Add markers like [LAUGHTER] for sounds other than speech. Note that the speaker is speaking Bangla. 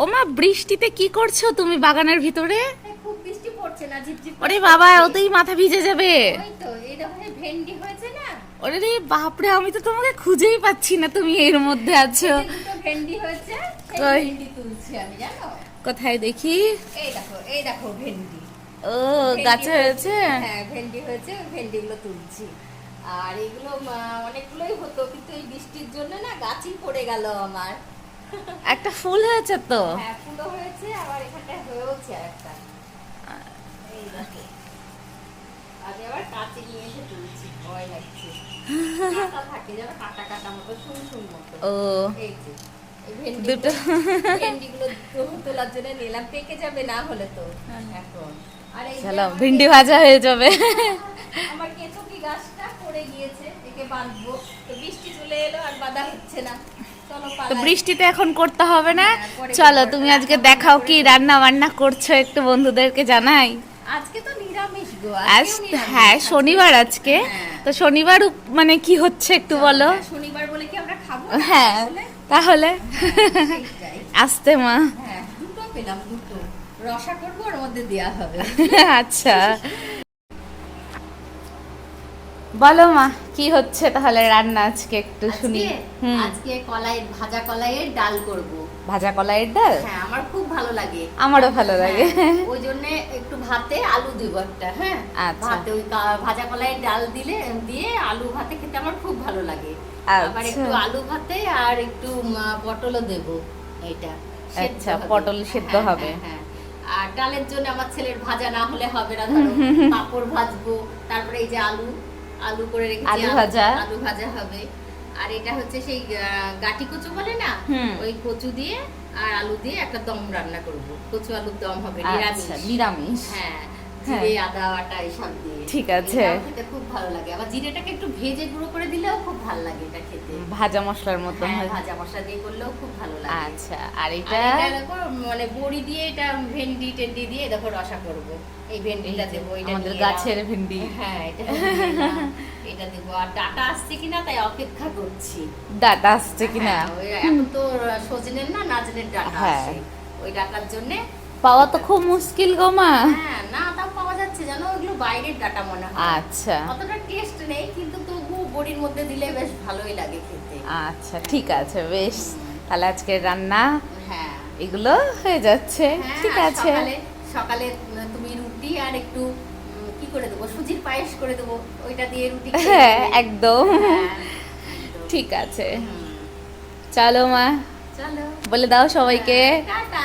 ও মা বৃষ্টিতে কি করছ তুমি বাগানের ভিতরে? খুব বৃষ্টি পড়ছে না ঝিপঝিপ ওরে বাবা ওতেই মাথা ভিজে যাবে। ওই তো এই দেখো এই ভেন্ডি হয়েছে না? ওরে রে বাপরে আমি তো তোমাকে খুঁজেই পাচ্ছি না তুমি এর মধ্যে আছো। ভেন্ডি হয়েছে ভেন্ডি তুলছি আমি জানো? কোথায় দেখি? এই দেখো এই দেখো ভেন্ডি। ও গাছে হয়েছে হ্যাঁ ভেন্ডি হয়েছে ভেন্ডিগুলো তুলছি। আর এগুলো অনেকগুলোই হতো কিন্তু এই বৃষ্টির জন্য না গাছই পড়ে গেল আমার। একটা ফুল হয়েছে তো? হ্যাঁ ফুলও হয়েছে আবার এখানটায় হয়েওছে একটা আমি আবার কাছে নিয়ে এসে তুলছি ভয় লাগছে। কাটা থাকে যেন কাটা কাটা মতো শুন শুন মতো। ও। এই যে দুটো। ভেন্ডিগুলো তোলার জন্য নিলাম পেকে যাবে না হলে তো। এখন। আর এই চলো ভিন্ডি ভাজা হয়ে যাবে। আমার গাছটা পড়ে গিয়েছে একে বাঁধবো। তো বৃষ্টি চলে এলো আর বাঁধা হচ্ছে না। তো বৃষ্টিতে এখন করতে হবে না। চলো তুমি আজকে দেখাও কি রান্না বান্না করছ একটু বন্ধুদেরকে জানাই। আজকে তো নিরামিষ গো আজ হ্যাঁ শনিবার আজকে। হ্যাঁ। তো শনিবার মানে কি হচ্ছে একটু বলো? হ্যাঁ, শনিবার বলে কি আমরা খাব হ্যাঁ তাহলে। আসতে মা। হ্যাঁ দুটো পেলাম দুটো। রসা করব ওর মধ্যে দেওয়া হবে। আচ্ছা। [LAUGHS] বলো মা কি হচ্ছে তাহলে রান্না আজকে একটু শুনি। আজকে কলাই ভাজা কলাইয়ের ডাল করব। ভাজা কলাইয়ের ডাল? হ্যাঁ আমার খুব ভালো লাগে। আমারও ভালো লাগে। হ্যাঁ, ওই জন্য একটু ভাতে আলু দিব একটা হ্যাঁ? আচ্ছা। ভাতে ওই ভাজা কলাইয়ের ডাল দিলে দিয়ে আলু ভাতে খেতে আমার খুব ভালো লাগে। আবার আচ্ছা। একটু আলু ভাতে আর একটু পটলও দেব এটা আচ্ছা, পটল সেদ্ধ হ্যাঁ, হবে। হ্যাঁ, হ্যাঁ। আর ডালের জন্য আমার ছেলের ভাজা না হলে হবে না ধরো পাপড় ভাজবো তারপরে এই যে আলু। আলু করে রেখেছি আলু ভাজা। আলু ভাজা হবে। আর এটা হচ্ছে সেই গাটি কচু বলে না? ওই কচু দিয়ে আর আলু দিয়ে একটা দম রান্না করব। কচু আলুর দম হবে নিরামিষ আচ্ছা নিরামিষ। হ্যাঁ হ্যাঁ। জিরে আদা বাটা এসব দিয়ে। ঠিক আছে। খেতে খুব ভালো লাগে। আবার জিরেটাকে একটু ভেজে গুঁড়ো করে দিলেও খুব ভালো লাগে এটা খেতে। ভাজা মশলার মতো হ্যাঁ, হয়। ভাজা মশলা দিয়ে করলেও খুব ভালো লাগে। আচ্ছা আর এটা? মানে বড়ি দিয়ে এটা ভেন্ডি টেন্ডি দিয়ে দেখো রসা করব। এই ভেন্ডিটা দেবো এটা আমাদের গাছের ভেন্ডি। হ্যাঁ এটা এটা দেবো। আর ডাটা আসছে কিনা তাই অপেক্ষা করছি। ডাটা আসছে কিনা? হ্যাঁ, এখন তো সজনের না নাজনের ডাটা হ্যাঁ। আসে। ওই ডাটার জন্য পাওয়া তো খুব মুশকিল গো মা। হ্যাঁ না তাও পাওয়া যাচ্ছে জানো? ওগুলো বাইরের ডাটা মনে হয়। আচ্ছা। অতটা টেস্ট নেই কিন্তু তবু বড়ির মধ্যে দিলে বেশ ভালোই লাগে খেতে। আচ্ছা ঠিক আছে বেশ। তাহলে আজকে রান্না হ্যাঁ। এগুলো হয়ে যাচ্ছে। হ্যাঁ, ঠিক আছে। সকালে সকালে তুমি রুটি আর একটু কি করে দেবো? সুজির পায়েস করে দেবো। ওইটা দিয়ে রুটি হ্যাঁ একদম। হ্যাঁ, ঠিক আছে। চলো মা। চলো। বলে দাও সবাইকে। টাটা।